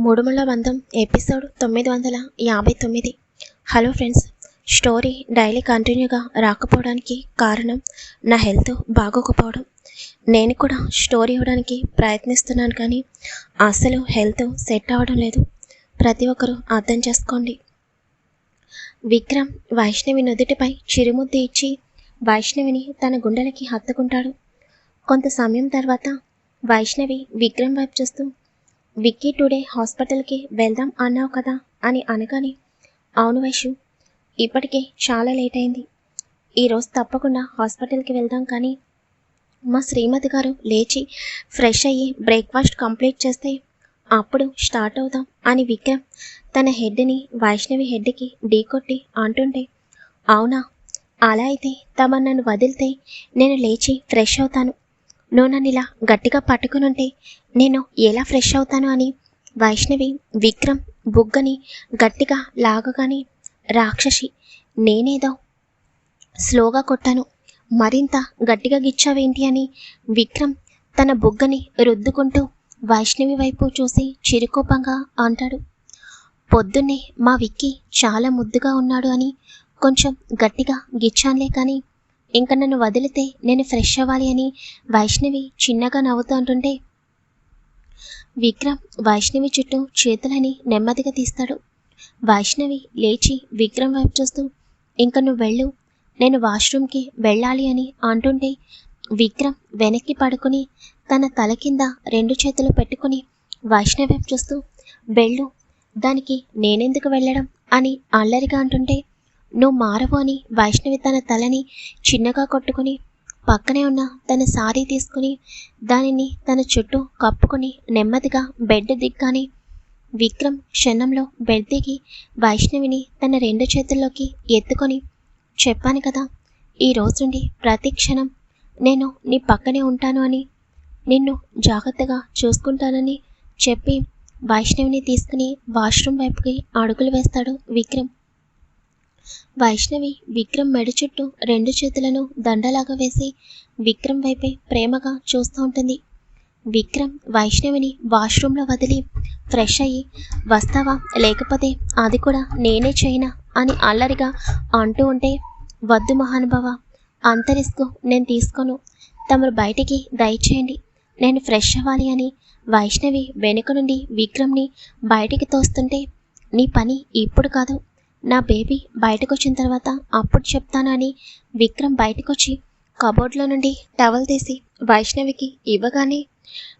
మూడుముళ్ళ బంధం ఎపిసోడ్ తొమ్మిది వందల యాభై తొమ్మిది. హలో ఫ్రెండ్స్ స్టోరీ డైలీ కంటిన్యూగా రాకపోవడానికి కారణం నా హెల్త్ బాగోకపోవడం. నేను కూడా స్టోరీ ఇవ్వడానికి ప్రయత్నిస్తున్నాను కానీ అసలు హెల్త్ సెట్ అవ్వడం లేదు. ప్రతి ఒక్కరూ అర్థం చేసుకోండి. విక్రమ్ వైష్ణవి నుదుటిపై చిరుముద్దు ఇచ్చి వైష్ణవిని తన గుండెలకి హత్తుకుంటాడు. కొంత సమయం తర్వాత వైష్ణవి విక్రమ్ వైపు చూస్తూ విక్కీ టుడే హాస్పిటల్కి వెళ్దాం అన్నావు కదా అని అనగానే అవును వైషు ఇప్పటికే చాలా లేట్ అయింది ఈరోజు తప్పకుండా హాస్పిటల్కి వెళ్దాం కానీ మా శ్రీమతి గారు లేచి ఫ్రెష్ అయ్యి బ్రేక్ఫాస్ట్ కంప్లీట్ చేస్తే అప్పుడు స్టార్ట్ అవుదాం అని విక్రమ్ తన హెడ్ని వైష్ణవి హెడ్కి ఢీకొట్టి అంటుంటే అవునా అలా అయితే తమ నన్ను వదిలితే నేను లేచి ఫ్రెష్ అవుతాను నువ్వు నన్ను ఇలా గట్టిగా పట్టుకునుంటే నేను ఎలా ఫ్రెష్ అవుతాను అని వైష్ణవి విక్రమ్ బుగ్గని గట్టిగా లాగగానే రాక్షసి నేనేదో స్లోగా కొట్టాను. మరింత గట్టిగా గిచ్చావేంటి అని విక్రమ్ తన బుగ్గని రుద్దుకుంటూ వైష్ణవి వైపు చూసి చిరుకోపంగా అంటాడు. పొద్దున్నే మా విక్కి చాలా ముద్దుగా ఉన్నాడు అని కొంచెం గట్టిగా గిచ్చానులే కానీ ఇంక నన్ను వదిలితే నేను ఫ్రెష్ అవ్వాలి అని వైష్ణవి చిన్నగా నవ్వుతూ అంటుంటే విక్రమ్ వైష్ణవి చుట్టూ చేతులని నెమ్మదిగా తీస్తాడు. వైష్ణవి లేచి విక్రమ్ వైపు చూస్తూ ఇంక నువ్వు వెళ్ళు నేను వాష్రూమ్కి వెళ్ళాలి అని అంటుంటే విక్రమ్ వెనక్కి పడుకుని తన తల కింద రెండు చేతులు పెట్టుకుని వైష్ణవి వైపు చూస్తూ వెళ్ళు దానికి నేనెందుకు వెళ్ళడం అని అల్లరిగా అంటుంటే నువ్వు మారవు అని వైష్ణవి తన తలని చిన్నగా కొట్టుకుని పక్కనే ఉన్న తన సారీ తీసుకుని దానిని తన చుట్టూ కప్పుకొని నెమ్మదిగా బెడ్ దిగ్గాని విక్రమ్ క్షణంలో బెడ్ దిగి వైష్ణవిని తన రెండు చేతుల్లోకి ఎత్తుకొని చెప్పాను కదా ఈ రోజు నుండి ప్రతి క్షణం నేను నీ పక్కనే ఉంటాను అని నిన్ను జాగ్రత్తగా చూసుకుంటానని చెప్పి వైష్ణవిని తీసుకుని వాష్రూమ్ వైపుకి అడుగులు వేస్తాడు విక్రమ్. వైష్ణవి విక్రమ్ మెడ చుట్టూ రెండు చేతులను దండలాగా వేసి విక్రమ్ వైపే ప్రేమగా చూస్తూ ఉంటుంది. విక్రమ్ వైష్ణవిని వాష్రూమ్లో వదిలి ఫ్రెష్ అయ్యి వస్తావా? లేకపోతే అది కూడా నేనే చేయనా? అని అల్లరిగా అంటూ ఉంటే వద్దు మహానుభావ అంత రిస్క్ నేను తీసుకోను. తమరు బయటికి దయచేయండి. నేను ఫ్రెష్ అవ్వాలి అని వైష్ణవి వెనుక నుండి విక్రమ్ని బయటికి తోస్తుంటే నీ పని ఇప్పుడు కాదు. నా బేబీ బయటకు వచ్చిన తర్వాత అప్పుడు చెప్తానని విక్రమ్ బయటకొచ్చి కబోర్డ్లో నుండి టవల్ తీసి వైష్ణవికి ఇవ్వగానే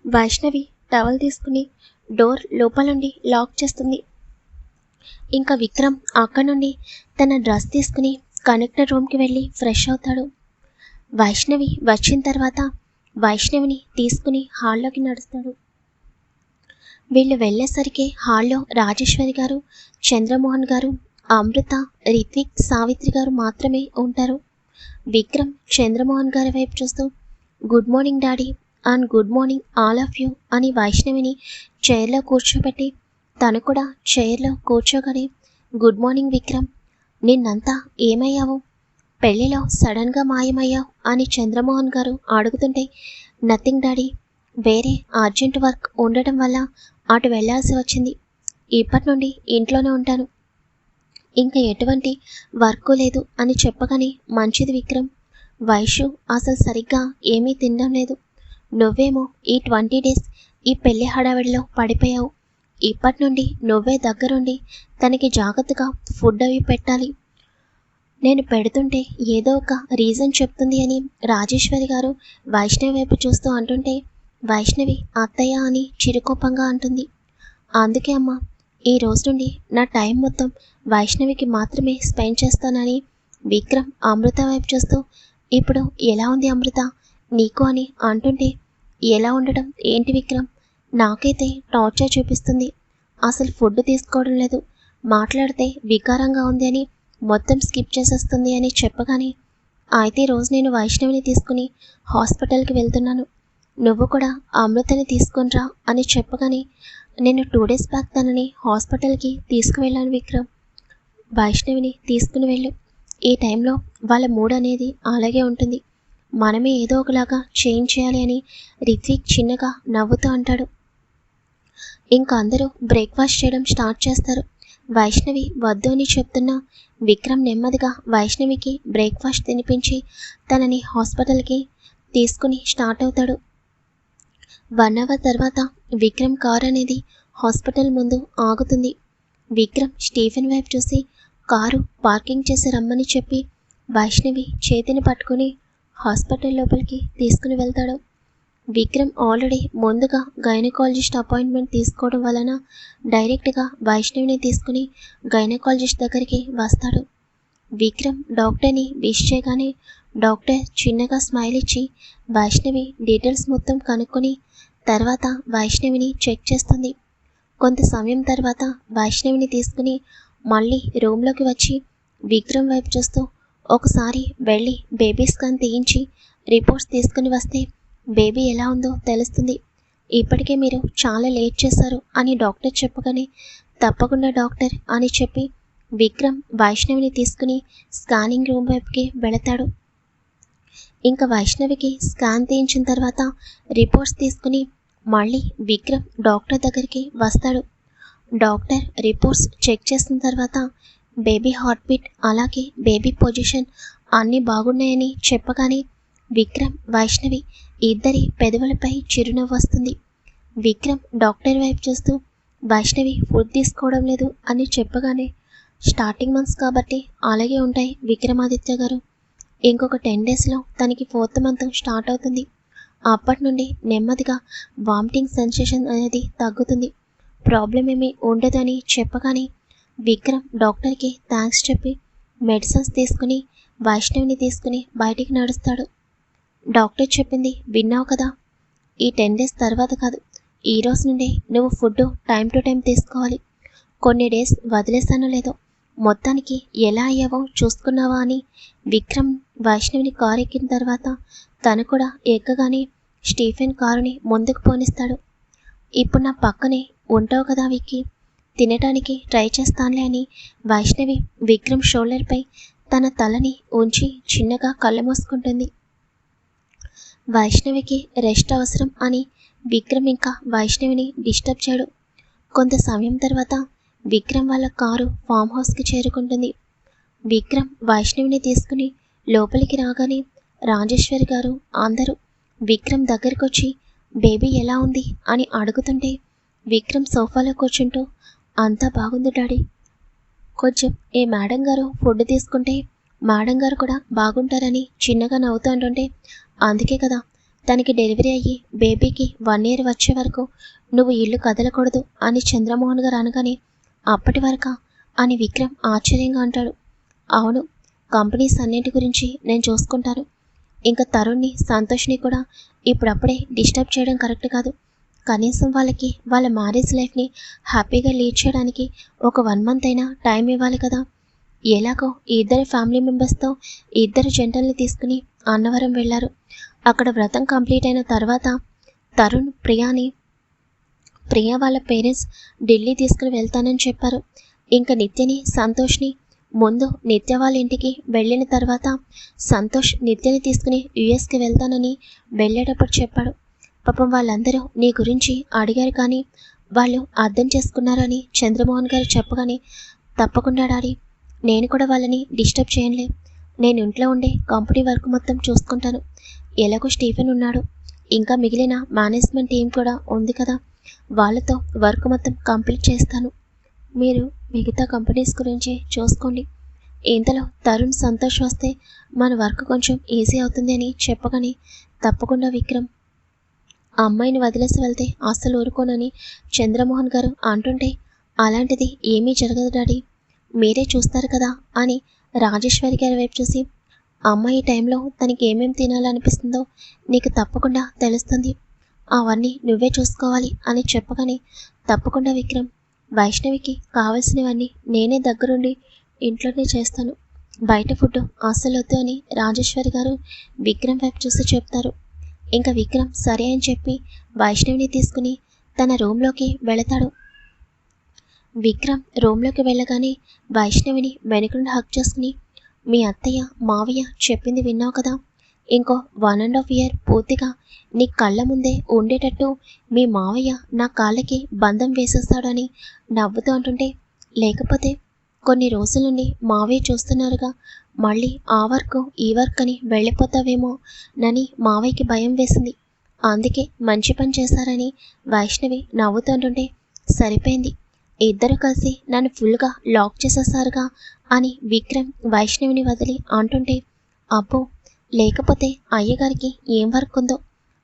వైష్ణవి టవల్ తీసుకుని డోర్ లోపల నుండి లాక్ చేస్తుంది. ఇంకా విక్రమ్ అక్కడ నుండి తన డ్రెస్ తీసుకుని కనెక్టర్ రూమ్కి వెళ్ళి ఫ్రెష్ అవుతాడు. వైష్ణవి వచ్చిన తర్వాత వైష్ణవిని తీసుకుని హాల్లోకి నడుస్తాడు. వీళ్ళు వెళ్ళేసరికి హాల్లో రాజేశ్వరి గారు చంద్రమోహన్ గారు అమృత రిత్విక్ సావిత్రి గారు మాత్రమే ఉంటారు. విక్రమ్ చంద్రమోహన్ గారి వైపు చూస్తూ good morning daddy and good morning all of you అని వైష్ణవిని చైర్లో కూర్చోబెట్టి తను కూడా చైర్లో కూర్చోగానే గుడ్ మార్నింగ్ విక్రమ్ నిన్నంతా ఏమయ్యావు? పెళ్ళిలో సడన్గా మాయమయ్యావు? అని చంద్రమోహన్ గారు అడుగుతుంటే నథింగ్ డాడీ వేరే అర్జెంట్ వర్క్ ఉండటం వల్ల అటు వెళ్ళాల్సి వచ్చింది. ఇప్పటి నుండి ఇంట్లోనే ఉంటాను. ఇంకా ఎటువంటి వర్క్ లేదు అని చెప్పగానే మంచిది విక్రమ్. వైషు అసలు సరిగ్గా ఏమీ తినడం లేదు. నువ్వేమో ఈ ట్వంటీ డేస్ ఈ పెళ్ళి హడావిడిలో పడిపోయావు. ఇప్పటి నుండి నువ్వే దగ్గరుండి తనకి జాగ్రత్తగా ఫుడ్ అవి పెట్టాలి. నేను పెడుతుంటే ఏదో ఒక రీజన్ చెప్తుంది అని రాజేశ్వరి గారు వైష్ణవి వైపు చూస్తూ అంటుంటే వైష్ణవి అత్తయ్య అని చిరుకోపంగా అంటుంది. అందుకే అమ్మ ఈ రోజు నుండి నా టైం మొత్తం వైష్ణవికి మాత్రమే స్పెండ్ చేస్తానని విక్రమ్ అమృత వైపు చూస్తూ ఇప్పుడు ఎలా ఉంది అమృత? నీకు అని అంటుంటే ఎలా ఉండడం? ఏంటి విక్రమ్? నాకైతే టార్చర్ చూపిస్తుంది. అసలు ఫుడ్ తీసుకోవడం లేదు. మాట్లాడితే వికారంగా ఉంది అని మొత్తం స్కిప్ చేసేస్తుంది అని చెప్పగానే అయితే రోజు నేను వైష్ణవిని తీసుకుని హాస్పిటల్కి వెళ్తున్నాను. నువ్వు కూడా అమృతని తీసుకునిరా అని చెప్పగానే నేను టూ డేస్ బ్యాక్ తనని హాస్పిటల్కి తీసుకువెళ్ళాను విక్రమ్. వైష్ణవిని తీసుకుని వెళ్ళు. ఈ టైంలో వాళ్ళ మూడ్ అనేది అలాగే ఉంటుంది. మనమే ఏదో ఒకలాగా చేంజ్ చేయాలి అని రిత్విక్ చిన్నగా నవ్వుతూ అంటాడు. ఇంకా అందరూ బ్రేక్ఫాస్ట్ చేయడం స్టార్ట్ చేస్తారు. వైష్ణవి వద్దు అని చెప్తున్నా విక్రమ్ నెమ్మదిగా వైష్ణవికి బ్రేక్ఫాస్ట్ తినిపించి తనని హాస్పిటల్కి తీసుకుని స్టార్ట్ అవుతాడు. వన్ అవర్ తర్వాత విక్రమ్ కార్ అనేది హాస్పిటల్ ముందు ఆగుతుంది. విక్రమ్ స్టీఫెన్ వైపు చూసి కారు పార్కింగ్ చేసి రమ్మని చెప్పి వైష్ణవి చేతిని పట్టుకుని హాస్పిటల్ లోపలికి తీసుకుని వెళ్తాడు. విక్రమ్ ఆల్రెడీ ముందుగా గైనకాలజిస్ట్ అపాయింట్మెంట్ తీసుకోవడం వలన డైరెక్ట్గా వైష్ణవిని తీసుకుని గైనకాలజిస్ట్ దగ్గరికి వస్తాడు. విక్రమ్ డాక్టర్ని విష్ చేయగానే డాక్టర్ చిన్నగా స్మైల్ ఇచ్చి వైష్ణవి డీటెయిల్స్ మొత్తం కనుక్కొని తర్వాత వైష్ణవిని చెక్ చేస్తుంది. కొంత సమయం తర్వాత వైష్ణవిని తీసుకుని మళ్ళీ రూమ్లోకి వచ్చి విక్రమ్ వైపు చూస్తూ ఒకసారి వెళ్ళి బేబీ స్కాన్ తీయించి రిపోర్ట్స్ తీసుకుని వస్తే బేబీ ఎలా ఉందో తెలుస్తుంది. ఇప్పటికే మీరు చాలా లేట్ చేశారు అని డాక్టర్ చెప్పగానే తప్పకుండా డాక్టర్ అని చెప్పి విక్రమ్ వైష్ణవిని తీసుకుని స్కానింగ్ రూమ్ వైపుకి వెళతాడు. ఇంకా వైష్ణవికి స్కాన్ తీయించిన తర్వాత రిపోర్ట్స్ తీసుకుని మళ్ళీ విక్రమ్ డాక్టర్ దగ్గరికి వస్తాడు. డాక్టర్ రిపోర్ట్స్ చెక్ చేసిన తర్వాత బేబీ హార్ట్ బీట్ అలాగే బేబీ పొజిషన్ అన్నీ బాగున్నాయని చెప్పగానే విక్రమ్ వైష్ణవి ఇద్దరి పెదవులపై చిరునవ్వు వస్తుంది. విక్రమ్ డాక్టర్ వైపు చూస్తూ వైష్ణవి ఫుడ్ తీసుకోవడం లేదు అని చెప్పగానే స్టార్టింగ్ మంత్స్ కాబట్టి అలాగే ఉంటాయి విక్రమాదిత్య గారు. ఇంకొక టెన్ డేస్లో తనకి ఫోర్త్ మంత్ స్టార్ట్ అవుతుంది. అప్పటి నుండి నెమ్మదిగా వామిటింగ్ సెన్సేషన్ అనేది తగ్గుతుంది. ప్రాబ్లం ఏమీ ఉండదని చెప్పగానే విక్రమ్ డాక్టర్కి థ్యాంక్స్ చెప్పి మెడిసిన్స్ తీసుకుని వైష్ణవిని తీసుకుని బయటికి నడుస్తాడు. డాక్టర్ చెప్పింది విన్నావు కదా? ఈ టెన్ డేస్ తర్వాత కాదు. ఈ రోజు నుండి నువ్వు ఫుడ్ టైం టు టైం తీసుకోవాలి. కొన్ని డేస్ వదిలేస్తానో లేదో మొత్తానికి ఎలా అయ్యావో చూసుకున్నావా అని విక్రమ్ వైష్ణవిని కారు ఎక్కిన తర్వాత తను కూడా ఎక్కగానే స్టీఫెన్ కారుని ముందుకు పోనిస్తాడు. ఇప్పుడు నా పక్కనే ఉంటావు కదా విక్కీ. తినటానికి ట్రై చేస్తానులే అని వైష్ణవి విక్రమ్ షోల్డర్పై తన తలని ఉంచి చిన్నగా కళ్ళు మూసుకుంటుంది. వైష్ణవికి రెస్ట్ అవసరం అని విక్రమ్ ఇంకా వైష్ణవిని డిస్టర్బ్ చేయడు. కొంత సమయం తర్వాత విక్రమ్ వాళ్ళ కారు ఫామ్ హౌస్కి చేరుకుంటుంది. విక్రమ్ వైష్ణవిని తీసుకుని లోపలికి రాగానే రాజేశ్వరి గారు అందరూ విక్రమ్ దగ్గరకొచ్చి బేబీ ఎలా ఉంది? అని అడుగుతుంటే విక్రమ్ సోఫాలో కూర్చుంటూ అంతా బాగుంది డాడీ. కొంచెం ఏ మేడం గారు ఫుడ్ తీసుకుంటే మేడం గారు కూడా బాగుంటారని చిన్నగా నవ్వుతూ అంటుంటే అందుకే కదా తనకి డెలివరీ అయ్యి బేబీకి వన్ ఇయర్ వచ్చే వరకు నువ్వు ఇల్లు కదలకూడదు అని చంద్రమోహన్ గారు అనగానే అప్పటి వరకా? అని విక్రమ్ ఆశ్చర్యంగా అంటాడు. అవును కంపెనీస్ అన్నింటి గురించి నేను చూసుకుంటాను. ఇంకా తరుణ్ని సంతోష్ని కూడా ఇప్పుడప్పుడే డిస్టర్బ్ చేయడం కరెక్ట్ కాదు. కనీసం వాళ్ళకి వాళ్ళ మ్యారేజ్ లైఫ్ని హ్యాపీగా లీడ్ చేయడానికి ఒక వన్ మంత్ అయినా టైం ఇవ్వాలి కదా. ఎలాగో ఇద్దరు ఫ్యామిలీ మెంబర్స్తో ఇద్దరు జంటల్ని తీసుకుని అన్నవరం వెళ్ళారు. అక్కడ వ్రతం కంప్లీట్ అయిన తర్వాత తరుణ్ ప్రియాని ప్రియా వాళ్ళ పేరెంట్స్ ఢిల్లీ తీసుకుని వెళ్తానని చెప్పారు. ఇంకా నిత్యని సంతోష్ని ముందు నిత్య వాళ్ళ ఇంటికి వెళ్ళిన తర్వాత సంతోష్ నిత్యని తీసుకుని యుఎస్కి వెళ్తానని వెళ్ళేటప్పుడు చెప్పాడు. పాపం వాళ్ళందరూ నీ గురించి అడిగారు కానీ వాళ్ళు అర్థం చేసుకున్నారని చంద్రమోహన్ గారు చెప్పగానే తప్పకుండా డాడీ నేను కూడా వాళ్ళని డిస్టర్బ్ చేయనులే. నేను ఇంట్లో ఉండే కంపెనీ వర్క్ మొత్తం చూసుకుంటాను. ఎలాగో స్టీఫెన్ ఉన్నాడు. ఇంకా మిగిలిన మేనేజ్మెంట్ టీం కూడా ఉంది కదా. వాళ్ళతో వర్క్ మొత్తం కంప్లీట్ చేస్తాను. మీరు మిగతా కంపెనీస్ గురించి చూసుకోండి. ఇంతలో తరుణ్ సంతోష్ వస్తే మన వర్క్ కొంచెం ఈజీ అవుతుంది అని చెప్పగానే తప్పకుండా విక్రమ్ ఆ అమ్మాయిని వదిలేసి వెళ్తే అస్సలు ఊరుకోనని చంద్రమోహన్ గారు అంటుంటే అలాంటిది ఏమీ జరగదు డాడీ మీరే చూస్తారు కదా అని రాజేశ్వరి గారి వైపు చూసి అమ్మాయి టైంలో తనకి ఏమేమి తినాలనిపిస్తుందో నీకు తప్పకుండా తెలుస్తుంది. అవన్నీ నువ్వే చూసుకోవాలి అని చెప్పగానే తప్పకుండా విక్రమ్ వైష్ణవికి కావలసినవన్నీ నేనే దగ్గరుండి ఇంట్లోనే చేస్తాను. బయట ఫుడ్ అస్సలు అని రాజేశ్వరి గారు విక్రమ్ వైపు చూసి చెప్తారు. ఇంకా విక్రమ్ సరే అని చెప్పి వైష్ణవిని తీసుకుని తన రూమ్లోకి వెళతాడు. విక్రమ్ రూమ్లోకి వెళ్ళగానే వైష్ణవిని వెనుక నుండి హక్ చేసుకుని మీ అత్తయ్య మావయ్య చెప్పింది విన్నావు కదా? ఇంకో వన్ అండ్ హాఫ్ ఇయర్ పూర్తిగా నీ కళ్ళ ముందే ఉండేటట్టు మీ మావయ్య నా కాళ్ళకి బంధం వేసేస్తాడని నవ్వుతూ అంటుంటే లేకపోతే కొన్ని రోజుల నుండి మావయ్య చూస్తున్నారుగా మళ్ళీ ఆ వర్క్ ఈ వర్క్ అని వెళ్ళిపోతావేమో నని మావయ్యకి భయం వేసింది. అందుకే మంచి పని చేశారని వైష్ణవి నవ్వుతుంటుంటే సరిపోయింది. ఇద్దరు కలిసి నన్ను ఫుల్గా లాక్ చేసేసారుగా అని విక్రమ్ వైష్ణవిని వదిలి అంటుంటే అబ్బో లేకపోతే అయ్యగారికి ఏం వర్క్ ఉందో?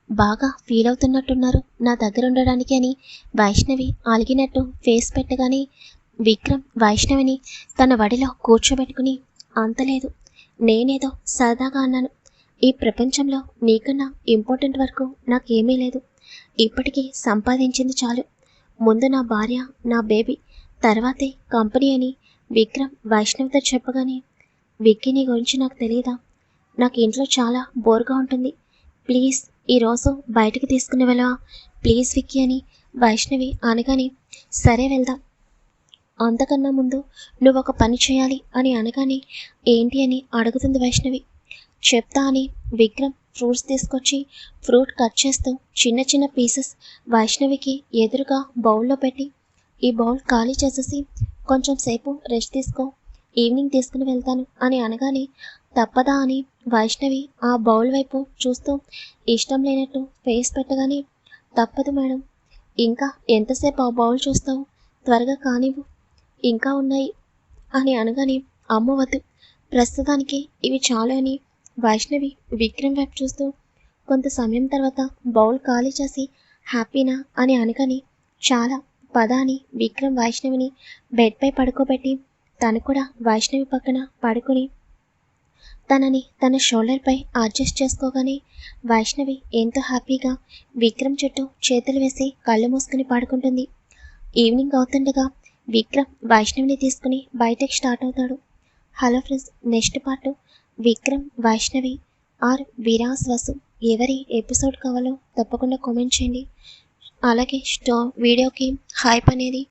బాగా ఫీల్ అవుతున్నట్టున్నారు నా దగ్గర ఉండడానికి అని వైష్ణవి అలిగినట్టు ఫేస్ పెట్టగానే విక్రమ్ వైష్ణవిని తన వడిలో కూర్చోబెట్టుకుని అంతలేదు నేనేదో సరదాగా అన్నాను. ఈ ప్రపంచంలో నీకన్నా ఇంపార్టెంట్ వరకు నాకేమీ లేదు. ఇప్పటికీ సంపాదించింది చాలు. ముందు నా భార్య నా బేబీ తర్వాతే కంపెనీ అని విక్రమ్ వైష్ణవితో చెప్పగానే విక్కీ నీ గురించి నాకు తెలియదా నాకు ఇంట్లో చాలా బోర్గా ఉంటుంది. ప్లీజ్ ఈరోజు బయటకు తీసుకుని వెళ్ళవా ప్లీజ్ విక్కీ అని వైష్ణవి అనగానే సరే వెళ్దాం. అంతకన్నా ముందు నువ్వు ఒక పని చేయాలి అని అనగానే ఏంటి అని అడుగుతుంది వైష్ణవి. చెప్తా అని విక్రమ్ ఫ్రూట్స్ తీసుకొచ్చి ఫ్రూట్ కట్ చేస్తూ చిన్న చిన్న పీసెస్ వైష్ణవికి ఎదురుగా బౌల్లో పెట్టి ఈ బౌల్ ఖాళీ చేసేసి కొంచెం సేపు రెస్ట్ తీసుకో ఈవినింగ్ తీసుకుని వెళ్తాను అని అనగానే తప్పదా అని వైష్ణవి ఆ బౌల్ వైపు చూస్తూ ఇష్టం లేనట్టు ఫేస్ పెట్టగానే తప్పదు మేడం. ఇంకా ఎంతసేపు ఆ బౌల్ చూస్తావు? త్వరగా కానివ్వు. ఇంకా ఉన్నాయి అని అనగానే అమ్మ వద్దు. ప్రస్తుతానికి ఇవి చాలు అని వైష్ణవి విక్రమ్ వైపు చూస్తూ కొంత సమయం తర్వాత బౌల్ ఖాళీ చేసి హ్యాపీనా? అని అనగానే చాలా. పద అని విక్రమ్ వైష్ణవిని బెడ్పై పడుకోబెట్టి తను కూడా వైష్ణవి పక్కన పడుకుని తనని తన షోల్డర్పై అడ్జస్ట్ చేసుకోగానే వైష్ణవి ఎంతో హ్యాపీగా విక్రమ్ చుట్టూ చేతులు వేసి కళ్ళు మూసుకుని పాడుకుంటుంది. ఈవినింగ్ అవుతుండగా విక్రమ్ వైష్ణవిని తీసుకుని బయటకు స్టార్ట్ అవుతాడు. Hello friends next part. Vikram Vaishnavi or Viraj Vasu ఎవరి ఎపిసోడ్ కావాలో తప్పకుండా కామెంట్ చేయండి. అలాగే స్టో వీడియోకి హైప్ అనేది